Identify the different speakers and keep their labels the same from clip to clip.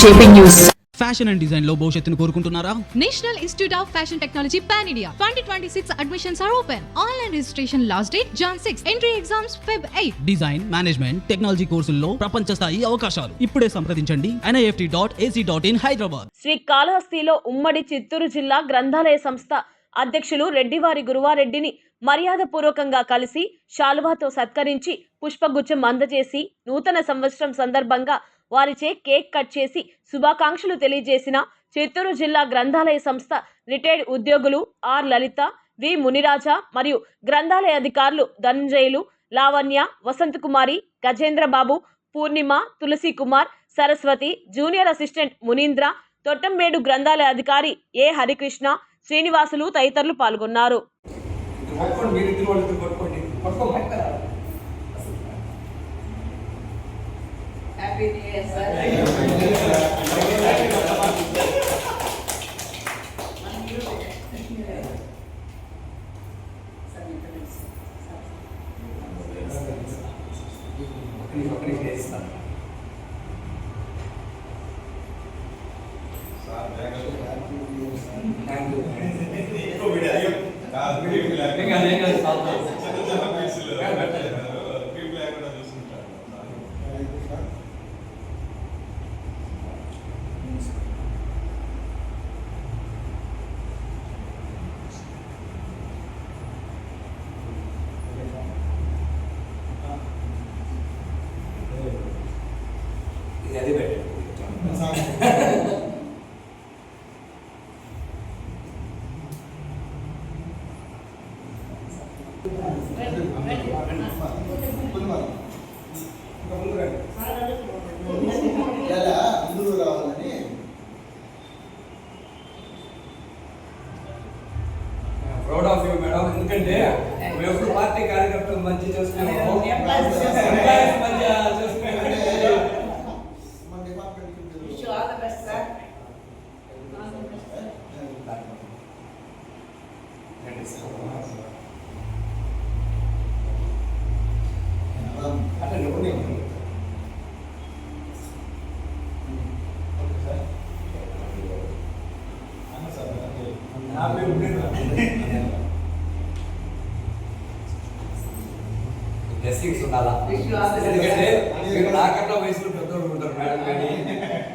Speaker 1: News.
Speaker 2: Fashion and డిజైన్లో భవిష్యత్తును కోరుకుంటున్నారా?
Speaker 3: National Institute of Fashion Technology pan India twenty twenty six admissions are open online registration last date Jan six entry exams Feb eight
Speaker 2: design management technology కోర్సుల్లో ప్రపంచ స్థాయి అవకాశాలు. ఇప్పుడే సంప్రదించండి. NIFT dot ac dot in Hyderabad.
Speaker 4: Shri కాళహస్తిలో ఉమ్మడి చిత్తూరు జిల్లా గ్రంథాలయ సంస్థ అధ్యక్షులు రెడ్డివారి గురువారెడ్డిని మర్యాదపూర్వకంగా కలిసి శాలువాతో సత్కరించి పుష్పగుచ్చం అందజేసి నూతన సంవత్సరం సందర్భంగా వారిచే కేక్ కట్ చేసి శుభాకాంక్షలు తెలియజేసిన చిత్తూరు జిల్లా గ్రంథాలయ సంస్థ రిటైర్డ్ ఉద్యోగులు ఆర్ లలిత వి మునిరాజ మరియు గ్రంథాలయ అధికారులు ధనంజయులు లావణ్య వసంతకుమారి కుమారి గజేంద్రబాబు పూర్ణిమ తులసి కుమార్ సరస్వతి జూనియర్ అసిస్టెంట్ మునీంద్ర తొట్టంబేడు గ్రంథాలయ అధికారి ఏ హరికృష్ణ శ్రీనివాసులు తదితరులు పాల్గొన్నారు.
Speaker 5: హ్యాపీ న్యూ ఇయర్ సార్
Speaker 6: ఒకరికి ఒకరికి
Speaker 7: ఎలా అందరూ రావాలని
Speaker 6: ప్రౌడ్ ఆఫ్ యూ మేడం ఎందుకంటే ఎప్పుడు పార్టీ కార్యకర్తలు మంచి చేసుకున్నాము ఎంప్లాయీస్ మంచి బ్లెస్సింగ్స్ ఉండాలా. ఎందుకంటే మీరు వయసులో పెద్దోళ్ళు ఉంటారు మేడం కానీ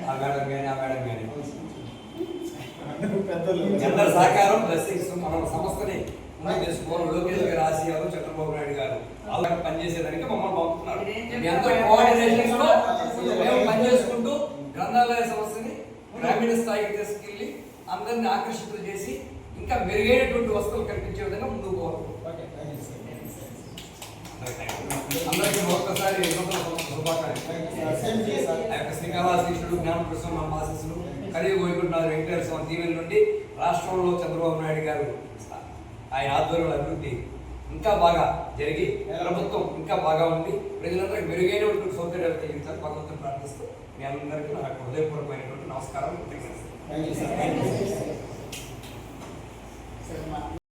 Speaker 6: ఆ మేడం కానీ ఆ మేడం కానీ అందరి సహకారం బ్లెస్సింగ్స్ మన సంస్థని లోకేష్ గారు ఆశయాలు చంద్రబాబు నాయుడు గారు. అలా పనిచేసేదానికి మమ్మల్ని పంపుతున్నారు. మీ అందరూ కోఆర్డినేషన్స్లో మేము పనిచేసుకుంటూ గ్రంథాలయ సంస్థని గ్రామీణ స్థాయికి తీసుకెళ్ళి అందరిని ఆకర్షితులు చేసి ఇంకా మెరుగైనటువంటి వస్తువులు కల్పించే విధంగా ముందుకు పోవాలి. అందరికీ ఒక్కసారి నూతన సంవత్సర శుభాకాంక్షలు
Speaker 7: సేమ్ చేశారు
Speaker 6: ఆ యొక్క శ్రీకాళహస్తీశ్వరుడు జ్ఞానకృష్ణ మహాశిస్సులు కలియుగ వైకుంఠనాథ వెంకటేశ్వర స్వామి దీవెన నుండి రాష్ట్రంలో చంద్రబాబు నాయుడు గారు ఆయన ఆధ్వర్యంలో అభివృద్ధి ఇంకా బాగా జరిగి ప్రభుత్వం ఇంకా బాగా ఉండి ప్రజలందరికీ మెరుగైనటువంటి సౌకర్యాలు కలిగించాలి భగవంతుని ప్రార్థిస్తూ మీ అందరికీ నా యొక్క హృదయపూర్వకమైనటువంటి నమస్కారం.
Speaker 7: థ్యాంక్ యూ సార్
Speaker 5: సార్ మా